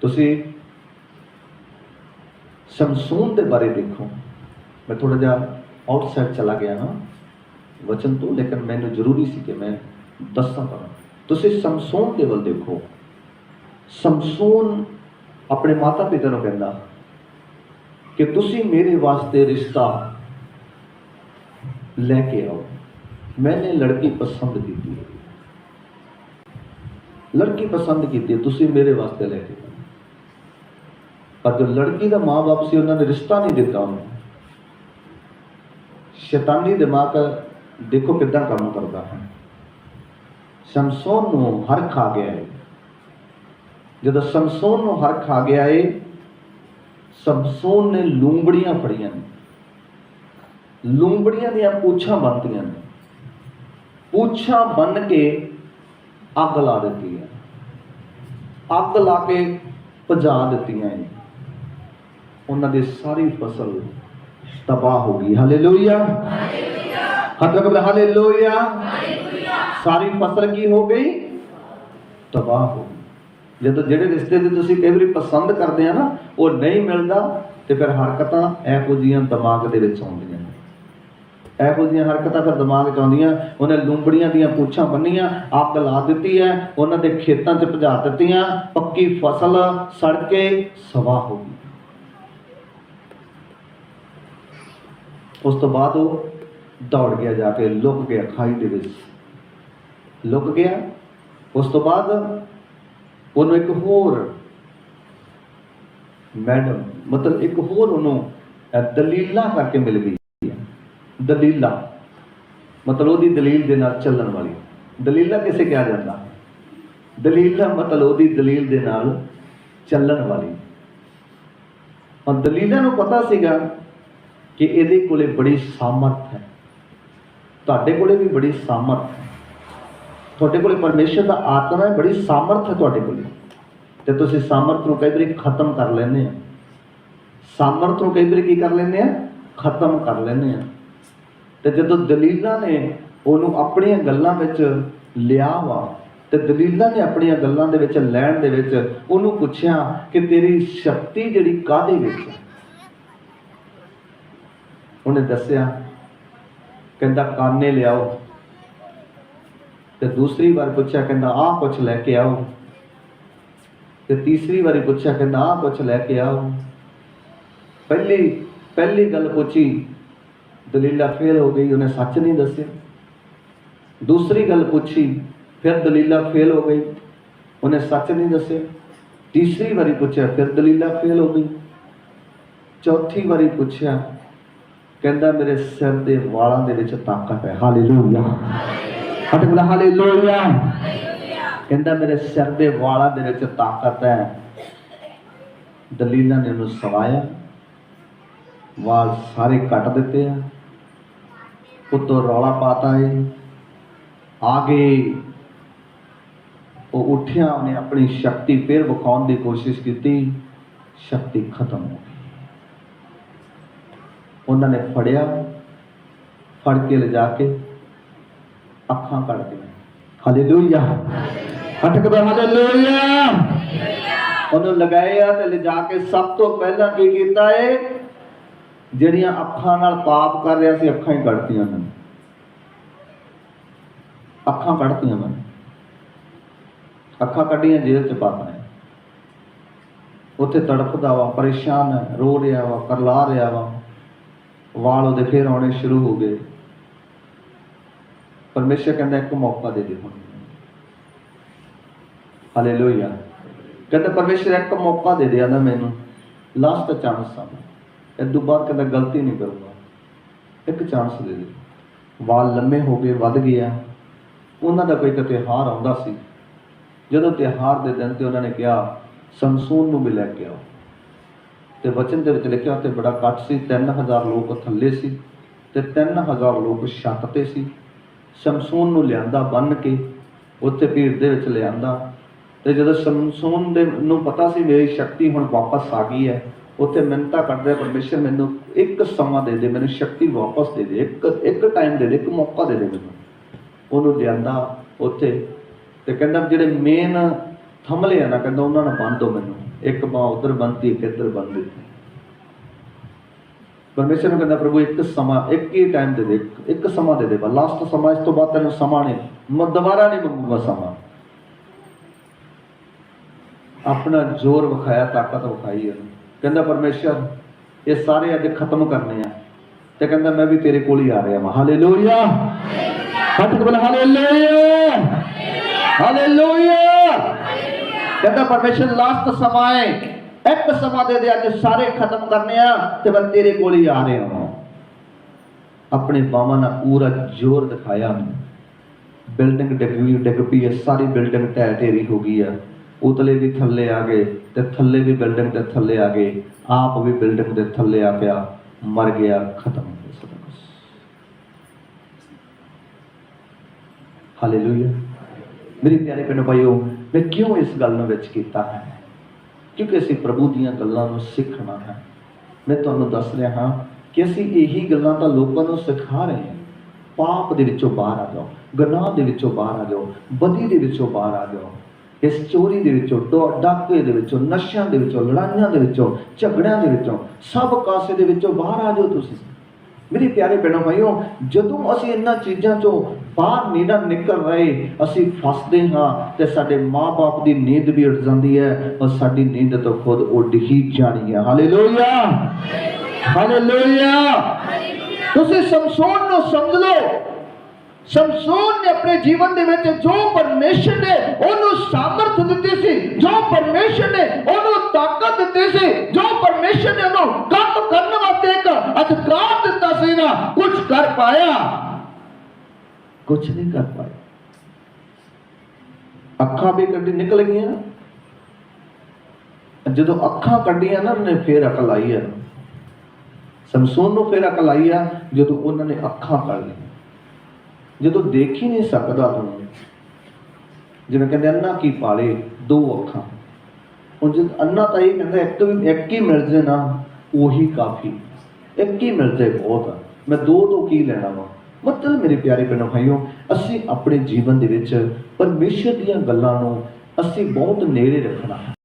ਤੁਸੀਂ ਸ਼ਮਸੂਨ ਦੇ ਬਾਰੇ ਦੇਖੋ। ਮੈਂ ਥੋੜਾ ਜਿਹਾ ਆਊਟਸਾਈਡ ਚਲਾ ਗਿਆ ਨਾ, ਵਚਨ ਤੋਂ, ਲੇਕਿਨ ਮੈਨੂੰ ਜ਼ਰੂਰੀ ਸੀ ਕਿ ਮੈਂ ਦੱਸਾਂ ਤੁਹਾਨੂੰ। ਤੁਸੀਂ ਸ਼ਮਸੂਨ ਦੇ ਵੱਲ ਦੇਖੋ। ਸ਼ਮਸੂਨ ਆਪਣੇ ਮਾਤਾ ਪਿਤਾ ਨੂੰ ਕਹਿੰਦਾ ਕਿ ਤੁਸੀਂ ਮੇਰੇ ਵਾਸਤੇ ਰਿਸ਼ਤਾ ਲੈ ਕੇ ਆਓ। ਮੈਨੇ ਲੜਕੀ ਪਸੰਦ ਕੀਤੀ ਲੜਕੀ ਪਸੰਦ ਕੀਤੀ ਤੁਸੀਂ ਮੇਰੇ ਵਾਸਤੇ ਲੈ ਕੇ ਆਓ। ਪਰ ਜੋ ਲੜਕੀ ਦਾ ਮਾਂ-ਬਾਪ ਸੀ, ਉਹਨਾਂ ਨੇ ਰਿਸ਼ਤਾ ਨਹੀਂ ਦਿੱਤਾ ਉਹਨੂੰ। ਸ਼ੈਤਾਨੀ ਦਿਮਾਗ ਦੇਖੋ ਕਿੱਦਾਂ ਕੰਮ ਕਰਦਾ ਹੈ। ਸ਼ਮਸੋਨ ਨੂੰ ਹਰ ਖਾ ਗਿਆ ਹੈ। ਜਦੋਂ ਸ਼ਮਸੋਨ ਨੂੰ ਹਰ ਖਾ ਗਿਆ ਹੈ ਸ਼ਮਸੋਨ ਨੇ ਲੂੰਬੜੀਆਂ ਫੜੀਆਂ ਨੇ। ਲੂੰਬੜੀਆਂ ਦੀਆਂ ਪੂਛਾਂ ਬੰਨ੍ਹਤੀਆਂ ਨੇ। ਪੂਛਾਂ ਬੰਨ ਕੇ ਅੱਗ ਲਾ ਦਿੱਤੀ ਹੈ। ਅੱਗ ਲਾ ਕੇ ਭਜਾ ਦਿੱਤੀਆਂ ਨੇ। ਉਹਨਾਂ ਦੀ ਸਾਰੀ ਫਸਲ ਤਬਾਹ ਹੋ ਗਈ। ਹਾਲੇਲੂਇਆ ਹੱਥ ਕਬਰ ਹਾਲੇਲੂਇਆ ਸਾਰੀ ਫਸਲ ਕੀ ਹੋ ਗਈ? ਤਬਾਹ ਹੋ ਗਈ। ਜਦੋਂ ਜਿਹੜੇ ਰਿਸ਼ਤੇ ਦੀ ਤੁਸੀਂ ਕਈ ਵਾਰੀ ਪਸੰਦ ਕਰਦੇ ਆ ਨਾ, ਉਹ ਨਹੀਂ ਮਿਲਦਾ, ਤੇ ਫਿਰ ਹਰਕਤਾਂ ਇਹੋ ਜਿਹੀਆਂ ਦਿਮਾਗ ਦੇ ਵਿੱਚ ਆਉਂਦੀਆਂ ਇਹੋ ਜਿਹੀਆਂ ਹਰਕਤਾਂ ਫਿਰ ਦਿਮਾਗ 'ਚ ਆਉਂਦੀਆਂ, ਉਹਨੇ ਲੂੰਬੜੀਆਂ ਦੀਆਂ ਪੂਛਾਂ ਬੰਨੀਆਂ, ਅੱਗ ਲਾ ਦਿੱਤੀ ਹੈ, ਉਹਨਾਂ ਦੇ ਖੇਤਾਂ 'ਚ ਭਜਾ ਦਿੱਤੀਆਂ, ਪੱਕੀ ਫਸਲ ਸੜ ਕੇ ਸਵਾਹ ਹੋ ਗਈ। ਉਸ ਤੋਂ ਬਾਅਦ ਉਹ ਦੌੜ ਗਿਆ ਜਾ ਕੇ, ਲੁਕ ਗਿਆ ਖਾਈ ਦੇ ਵਿੱਚ। ਲੁਕ ਗਿਆ, ਉਸ ਤੋਂ ਬਾਅਦ ਉਹਨੂੰ ਇੱਕ ਹੋਰ ਮੈਡਮ, ਮਤਲਬ ਇੱਕ ਹੋਰ ਉਹਨੂੰ ਦਲੀਲਾ ਕਰਕੇ ਮਿਲ ਗਈ। ਦਲੀਲਾ, ਮਤਲਬ ਉਹਦੀ ਦਲੀਲ ਦੇ ਨਾਲ ਚੱਲਣ ਵਾਲੀ। ਦਲੀਲਾ ਕਿਸੇ ਕਿਹਾ ਜਾਂਦਾ? ਦਲੀਲਾ ਮਤਲਬ ਉਹਦੀ ਦਲੀਲ ਦੇ ਨਾਲ ਚੱਲਣ ਵਾਲੀ। ਔਰ ਦਲੀਲਾ ਨੂੰ ਪਤਾ ਸੀਗਾ ਕਿ ਇਹਦੇ ਕੋਲੇ ਬੜੀ ਸਾਮਰਥ ਹੈ। ਤੁਹਾਡੇ ਕੋਲੇ ਵੀ ਬੜੀ ਸਾਮਰਥ ਹੈ। ਤੁਹਾਡੇ ਕੋਲੇ ਪਰਮੇਸ਼ਰ ਦਾ ਆਤਮਾ ਹੈ, ਬੜੀ ਸਾਮਰਥ ਹੈ ਤੁਹਾਡੇ ਕੋਲੇ। ਤੇ ਤੁਸੀਂ ਸਾਮਰਥ ਨੂੰ ਕਈ ਵਾਰੀ ਖਤਮ ਕਰ ਲੈਂਦੇ ਆ ਸਾਮਰਥ ਨੂੰ ਕਈ ਵਾਰੀ ਕੀ ਕਰ ਲੈਂਦੇ ਆ? ਖਤਮ ਕਰ ਲੈਂਦੇ ਆ। ਤੇ ਜਦੋਂ ਦਲੀਲਾਂ ਨੇ ਉਹਨੂੰ ਆਪਣੀਆਂ ਗੱਲਾਂ ਵਿੱਚ ਲਿਆ ਵਾ, ਤੇ ਦਲੀਲਾਂ ਨੇ ਆਪਣੀਆਂ ਗੱਲਾਂ ਦੇ ਵਿੱਚ ਲੈਣ ਦੇ ਵਿੱਚ ਉਹਨੂੰ ਪੁੱਛਿਆ ਕਿ ਤੇਰੀ ਸ਼ਕਤੀ ਜਿਹੜੀ ਕਾਹਦੇ ਵਿੱਚ ਹੈ? ਉਹਨੇ ਦੱਸਿਆ, ਕਹਿੰਦਾ, ਕਾਨੇ ਲਿਆਓ। ਤੇ ਦੂਸਰੀ ਵਾਰ ਪੁੱਛਿਆ, ਕਹਿੰਦਾ, ਆਹ ਕੁਛ ਲੈ ਕੇ ਆਓ। ਤੇ ਤੀਸਰੀ ਵਾਰੀ ਪੁੱਛਿਆ, ਕਹਿੰਦਾ, ਆਹ ਕੁਛ ਲੈ ਕੇ ਆਓ। ਪਹਿਲੀ ਪਹਿਲੀ ਗੱਲ ਪੁੱਛੀ, ਦਲੀਲਾ ਫੇਲ ਹੋ ਗਈ, ਉਹਨੇ ਸੱਚ ਨਹੀਂ ਦੱਸਿਆ। ਦੂਸਰੀ ਗੱਲ ਪੁੱਛੀ, ਫਿਰ ਦਲੀਲਾ ਫੇਲ ਹੋ ਗਈ, ਉਹਨੇ ਸੱਚ ਨਹੀਂ ਦੱਸਿਆ। ਤੀਸਰੀ ਵਾਰੀ ਪੁੱਛਿਆ, ਫਿਰ ਦਲੀਲਾ ਫੇਲ ਹੋ ਗਈ। ਚੌਥੀ ਵਾਰੀ ਪੁੱਛਿਆ ਕਹਿੰਦਾ ਮੇਰੇ ਸਿਰ ਦੇ ਵਾਲਾਂ ਦੇ ਵਿੱਚ ਤਾਕਤ ਹੈ। ਹਾਲੇਲੂਇਆ ਹਟ ਬਲਾ ਹਾਲੇਲੂਇਆ ਕਹਿੰਦਾ ਮੇਰੇ ਸਿਰ ਦੇ ਵਾਲਾਂ ਦੇ ਵਿੱਚ ਤਾਕਤ ਹੈ। ਦਲੀਲਾਂ ਨੇ ਉਹਨੂੰ ਸਵਾਇਆ। ਵਾਲ ਸਾਰੇ ਕੱਟ ਦਿੱਤੇ ਆ। ਉੱਤੋਂ ਰੌਲਾ ਪਾਤਾ ਏ। ਆਗੇ ਉਹ ਉੱਠਿਆ, ਉਹਨੇ ਆਪਣੀ ਸ਼ਕਤੀ ਫਿਰ ਵਿਖਾਉਣ ਦੀ ਕੋਸ਼ਿਸ਼ ਕੀਤੀ। ਸ਼ਕਤੀ ਖਤਮ ਹੋ ਗਈ। ਉਹਨਾਂ ਨੇ ਫੜਿਆ, ਫੜ ਕੇ ਲਿਜਾ ਕੇ ਅੱਖਾਂ ਕੱਢ ਦਿੱਤੀਆਂ। ਹਾਲੇਲੂਇਆ। ਹਟਕ ਬੇ ਹਾਲੇਲੂਇਆ। ਉਹਨੂੰ ਲਗਾਇਆ ਤੇ ਲਿਜਾ ਕੇ ਸਭ ਤੋਂ ਪਹਿਲਾਂ ਕੀ ਕੀਤਾ ਏ? ਜਿਹੜੀਆਂ ਅੱਖਾਂ ਨਾਲ ਪਾਪ ਕਰ ਰਿਹਾ ਸੀ, ਅੱਖਾਂ ਹੀ ਕੱਢਤੀਆਂ ਉਹਨਾਂ ਨੇ। ਅੱਖਾਂ ਕੱਢਤੀਆਂ ਉਹਨਾਂ ਨੇ। ਅੱਖਾਂ ਕੱਢੀਆਂ, ਜੇਲ੍ਹ ਚ ਪਾਤਾ ਹੈ ਉੱਥੇ ਤੜਫਦਾ ਵਾ, ਪਰੇਸ਼ਾਨ ਹੈ ਰੋ ਰਿਹਾ ਵਾ, ਕਰਲਾ ਰਿਹਾ ਵਾ। ਵਾਲ ਉਹਦੇ ਫੇਰ ਆਉਣੇ ਸ਼ੁਰੂ ਹੋ ਗਏ। ਪਰਮੇਸ਼ਰ ਕਹਿੰਦਾ, ਇੱਕ ਮੌਕਾ ਦੇ ਦੇ ਹੁਣ। ਹਾਲੇਲੂਇਆ ਕਹਿੰਦਾ, ਪਰਮੇਸ਼ਰ, ਇੱਕ ਮੌਕਾ ਦੇ ਦੇ, ਆਂਦਾ ਮੈਨੂੰ। ਲਾਸਟ ਚਾਂਸ ਆ ਇਹ ਤੋਂ ਬਾਅਦ ਕਹਿੰਦਾ, ਗਲਤੀ ਨਹੀਂ ਕਰੂੰਗਾ। ਇੱਕ ਚਾਂਸ ਦੇ ਦੇ। ਵਾਲ ਲੰਮੇ ਹੋ ਗਏ, ਵੱਧ ਗਿਆ ਉਹਨਾਂ ਦਾ ਕੋਈ ਇੱਕ ਤਿਉਹਾਰ ਆਉਂਦਾ ਸੀ। ਜਦੋਂ ਤਿਉਹਾਰ ਦੇ ਦਿਨ ਤੇ ਉਹਨਾਂ ਨੇ ਕਿਹਾ, ਸੰਸੂਨ ਨੂੰ ਵੀ ਲੈ ਕੇ ਆਓ। ਤੇ ਵਚਨ ਦੇ ਵਿੱਚ ਲਿਖਿਆ ਤੇ ਬੜਾ ਘੱਟ ਸੀ 3000 ਲੋਕ ਥੱਲੇ ਸੀ ਤੇ 3000 ਲੋਕ ਛੱਤ ਤੇ ਸੀ। ਸ਼ਮਸੂਨ ਨੂੰ ਲਿਆਂਦਾ ਬੰਨ ਕੇ, ਉੱਥੇ ਭੀੜ ਦੇ ਵਿੱਚ ਲਿਆਂਦਾ। ਤੇ ਜਦੋਂ ਸ਼ਮਸੂਨ ਦੇ ਨੂੰ ਪਤਾ ਸੀ ਮੇਰੀ ਸ਼ਕਤੀ ਹੁਣ ਵਾਪਸ ਆ ਗਈ ਹੈ, ਉੱਥੇ ਮਿੰਤਾ ਕਰ ਪਰਮੇਸ਼ਰ ਮੈਨੂੰ ਇੱਕ ਸਮਾਂ ਦੇ ਦੇ, ਮੈਨੂੰ ਸ਼ਕਤੀ ਵਾਪਸ ਦੇ ਦੇ, ਇੱਕ ਇੱਕ ਟਾਈਮ ਦੇ ਦੇ, ਇੱਕ ਮੌਕਾ ਦੇ ਦੇ ਮੈਨੂੰ। ਉਹਨੂੰ ਲਿਆਂਦਾ ਉੱਥੇ ਤੇ ਕਹਿੰਦਾ, ਜਿਹੜੇ ਮੇਨ ਥੰਮਲੇ ਆ ਨਾ, ਕਹਿੰਦਾ ਉਹਨਾਂ ਨਾਲ ਬੰਨ ਦੋ ਮੈਨੂੰ। ਇੱਕ ਬਾਹ ਉਧਰ ਬੰਨਤੀ ਇੱਕ ਇੱਧਰ ਬੰਨ ਦਿੱਤੀ। ਪਰਮੇਸ਼ਰ ਨੂੰ ਕਹਿੰਦਾ ਪ੍ਰਭੂ ਇੱਕ ਸਮਾਂ ਇੱਕ ਹੀ ਟਾਈਮ ਦੇ ਦੇ ਇੱਕ- ਸਮਾਂ ਦੇ ਦੇ ਲਾਸਟ ਸਮਾਂ ਇਸ ਤੋਂ ਬਾਅਦ ਤੈਨੂੰ ਸਮਾਂ ਨਹੀਂ ਮੈਂ ਦੁਬਾਰਾ ਨਹੀਂ ਮੰਗੂਗਾ ਸਮਾਂ। ਆਪਣਾ ਜ਼ੋਰ ਵਿਖਾਇਆ ਤਾਕਤ ਵਿਖਾਈ ਉਹਨੂੰ। ਕਹਿੰਦਾ ਪਰਮੇਸ਼ਰ ਇਹ ਸਾਰੇ ਅੱਜ ਖਤਮ ਕਰਨੇ ਆ। ਤੇ ਕਹਿੰਦਾ ਮੈਂ ਵੀ ਤੇਰੇ ਕੋਲ ਹੀ ਆ ਰਿਹਾ ਹਾਂ ਹਾਲੇਲੂਇਆ ਹੱਥ ਬੋਲ ਹਾਲੇਲੂਇਆ ਹਾਲੇਲੂਇਆ ਕਹਿੰਦਾ ਪਰਮੇਸ਼ਰ ਲਾਸਟ ਸਮਾਂ ਹੈ ਇੱਕ ਸਮਾਂ ਦੇ ਦੇ ਅੱਜ ਸਾਰੇ ਖਤਮ ਕਰਨੇ ਆ ਤੇ ਮੈਂ ਤੇਰੇ ਕੋਲ ਹੀ ਆ ਰਿਹਾ ਹਾਂ ਆਪਣੇ ਬਾਵਾਂ ਨਾਲ ਪੂਰਾ ਜ਼ੋਰ ਦਿਖਾਇਆ। ਬਿਲਡਿੰਗ ਡਿੱਗ ਡਿੱਗ ਪਈ ਹੈ ਸਾਰੀ ਬਿਲਡਿੰਗ ਢਹਿ ਢੇਰੀ ਹੋ ਗਈ ਹੈ ਉਤਲੇ ਵੀ ਥੱਲੇ ਆ ਗਏ ਤੇ ਥੱਲੇ ਵੀ ਬਿਲਡਿੰਗ ਦੇ ਥੱਲੇ ਆ ਗਏ। ਆਪ ਵੀ ਬਿਲਡਿੰਗ ਦੇ ਥੱਲੇ ਆ ਪਿਆ, ਮਰ ਗਿਆ, ਖਤਮ ਹੋ ਗਿਆ ਹਾਲੇਲੂਇਆ ਮੇਰੇ ਪਿਆਰੇ ਭੈਣੋ ਭਾਈਓ, ਮੈਂ ਕਿਉਂ ਇਸ ਗੱਲ ਨੂੰ ਵਿੱਚ ਕੀਤਾ ਹੈ? ਕਿਉਂਕਿ ਅਸੀਂ ਪ੍ਰਭੂ ਦੀਆਂ ਗੱਲਾਂ ਨੂੰ ਸਿੱਖਣਾ ਹੈ। ਮੈਂ ਤੁਹਾਨੂੰ ਦੱਸ ਰਿਹਾ ਹਾਂ ਕਿ ਅਸੀਂ ਇਹੀ ਗੱਲਾਂ ਤਾਂ ਲੋਕਾਂ ਨੂੰ ਸਿਖਾ ਰਹੇ ਹਾਂ। ਪਾਪ ਦੇ ਵਿੱਚੋਂ ਬਾਹਰ ਆ ਜਾਓ, ਗੁਨਾਹ ਦੇ ਵਿੱਚੋਂ ਬਾਹਰ ਆ ਜਾਓ, ਬਦੀ ਦੇ ਵਿੱਚੋਂ ਬਾਹਰ ਆ ਜਾਓ। ਇਸ ਚੋਰੀ ਦੇ ਵਿੱਚੋਂ ਡੋ- ਡਾਕੇ ਦੇ ਵਿੱਚੋਂ, ਨਸ਼ਿਆਂ ਦੇ ਵਿੱਚੋਂ, ਲੜਾਈਆਂ ਦੇ ਵਿੱਚੋਂ, ਝਗੜਿਆਂ ਦੇ ਵਿੱਚੋਂ, ਸਭ ਕਾਸੇ ਦੇ ਵਿੱਚੋਂ ਬਾਹਰ ਆ ਜਾਓ ਤੁਸੀਂ। ਮੇਰੇ ਪਿਆਰੇ ਭੈਣੋ ਭਾਈਓ ਜਦੋਂ ਅਸੀਂ ਇਹਨਾਂ ਚੀਜ਼ਾਂ ਚੋਂ ਬਾਹਰ ਨਹੀਂ ਨਾ ਨਿਕਲ ਰਹੇ ਅਸੀਂ ਫਸਦੇ ਹਾਂ ਤੇ ਸਾਡੇ ਮਾਪੇ ਦੀ ਨੀਂਦ ਵੀ ਉੱਡ ਜਾਂਦੀ ਹੈ ਔਰ ਸਾਡੀ ਨੀਂਦ ਤੋਂ ਖੁਦ ਉੱਡ ਹੀ ਜਾਣੀ ਹੈ। ਹਾਲੇਲੂਇਆ ਹਾਲੇਲੂਇਆ ਤੁਸੀਂ ਸਮਸੋਨ ਨੂੰ ਸਮਝ ਲਓ। ਸਮਸੋਨ ਨੇ ਆਪਣੇ ਜੀਵਨ ਦੇ ਵਿੱਚ ਜੋ ਪਰਮੇਸ਼ਰ ਨੇ ਉਹਨੂੰ ਸਾਮਰਥ ਦਿੱਤੀ ਸੀ ਜੋ ਪਰਮੇਸ਼ਰ ਨੇ ਉਹਨੂੰ ਤਾਕਤ ਦਿੱਤੀ ਸੀ ਜੋ ਪਰਮੇਸ਼ਰ ਨੇ ਉਹਨੂੰ ਕੰਮ ਕਰਨ ਵਾਸਤੇ ਇੱਕ ਅਧਿਕਾਰ ਸੀ ਨਾ ਕੁਝ ਕਰ ਪਾਇਆ। ਕੁਝ ਨਹੀਂ ਕਰ ਪਾਇਆ। ਅੱਖਾਂ ਵੀ ਕੱਢੀ ਨਿਕਲ ਗਈਆਂ। ਜਦੋਂ ਅੱਖਾਂ ਕੱਢੀਆਂ ਨਾ, ਉਹਨੇ ਫੇਰ ਅਕਲ ਆਈ ਆ। ਸਮਸੋਨ ਨੂੰ ਫੇਰ ਅਕਲ ਆਈ ਆ, ਜਦੋਂ ਉਹਨਾਂ ਨੇ ਅੱਖਾਂ ਕੱਢ ਲਈਆਂ। ਜਦੋਂ ਦੇਖ ਹੀ ਨਹੀਂ ਸਕਦਾ ਤੁਹਾਨੂੰ ਜਿਵੇਂ ਕਹਿੰਦੇ ਅੰਨਾ ਕੀ ਪਾਲੇ, ਦੋ ਅੱਖਾਂ। ਹੁਣ ਜਦ ਅੰਨਾ ਤਾਂ ਇਹ ਕਹਿੰਦਾ, ਇੱਕ ਵੀ ਇੱਕ ਹੀ ਮਿਲ ਜੇ ਨਾ, ਉਹੀ ਕਾਫੀ। ਇੱਕ ਹੀ ਮਿਲ ਜੇ ਬਹੁਤ ਆ? ਮੈਂ ਦੋ ਤੋਂ ਕੀ ਲੈਣਾ ਵਾ? ਮਤਲਬ ਮੇਰੇ ਪਿਆਰੇ ਭੈਣੋ ਭਾਈਓ, ਅਸੀਂ ਆਪਣੇ ਜੀਵਨ ਦੇ ਵਿੱਚ ਪਰਮੇਸ਼ਰ ਦੀਆਂ ਗੱਲਾਂ ਨੂੰ ਅਸੀਂ ਬਹੁਤ ਨੇੜੇ ਰੱਖਣਾ ਹੈ।